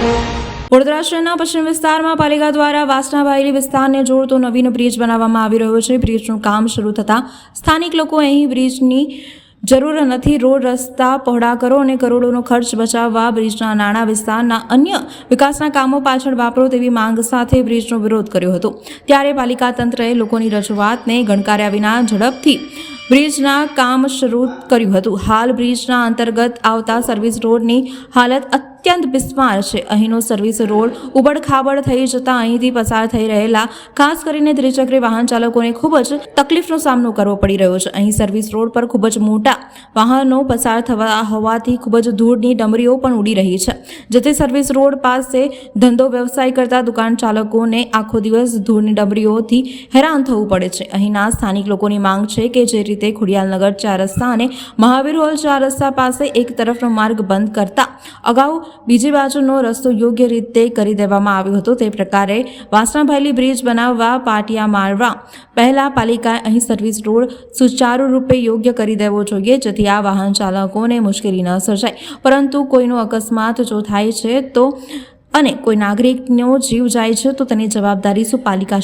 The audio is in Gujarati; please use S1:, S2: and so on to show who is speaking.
S1: વડોદરા શહેરના પશ્ચિમ વિસ્તારમાં પાલિકા દ્વારા વાસણાભાઈલી વિસ્તારને જોડતો નવીન બ્રિજ બનાવવામાં આવી રહ્યો છે. બ્રિજનું કામ શરૂ થતાં સ્થાનિક લોકો અહીં બ્રિજની જરૂર નથી. રોડ, રસ્તા પહોળા કરો અને કરોડોનો ખર્ચ બચાવવા બ્રિજના નાણાં વિસ્તારના અન્ય વિકાસના કામો પાછળ વાપરો તેવી માંગ સાથે બ્રિજનો વિરોધ કર્યો હતો. ત્યારે પાલિકા તંત્રએ લોકોની રજૂઆતને ગણકાર્યા વિના ઝડપથી બ્રિજના કામ શરૂ કર્યું હતું. હાલ બ્રિજના અંતર્ગત આવતા સર્વિસ રોડની હાલત અત્યંત બિસ્માર છે. અહીંનો સર્વિસ રોડ ઉબડખાબડ થઈ જતા અહીંથી પસાર થઈ રહેલા, ખાસ કરીને ત્રિચક્રી વાહન ચાલકોને ખૂબ જ તકલીફનો સામનો કરવો પડી રહ્યો છે. અહીં સર્વિસ રોડ પર ખૂબ જ મોટા વાહનો પસાર થવા હોવાથી ખૂબ જ ધૂળની ડમરીઓ પણ ઉડી રહી છે. જેથી સર્વિસ રોડ પાસે ધંધો વ્યવસાય કરતા દુકાન ચાલકોને આખો દિવસ ધૂળની ડમરીઓથી હેરાન થવું પડે છે. અહીંના સ્થાનિક લોકોની માંગ છે કે જે રીતે ખોડિયાલનગર ચાર રસ્તા અને મહાવીર હોલ ચાર રસ્તા પાસે એક તરફનો માર્ગ બંધ કરતા અગાઉ બીજી બાજુનો રસ્તો યોગ્ય રીતે કરી દેવામાં આવ્યો હતો. તે પ્રકારે વાસણાભાઈલી બ્રિજ બનાવવા પાટિયા મારવા પહેલાં પાલિકાએ અહીં સર્વિસ રોડ સુચારુ રૂપે યોગ્ય કરી દેવો જોઈએ, જેથી આ વાહન ચાલકોને મુશ્કેલી ન સર્જાય. પરંતુ કોઈનો અકસ્માત જો થાય છે તો અને કોઈ નાગરિકનો જીવ જાય છે તો તેની જવાબદારી શું પાલિકા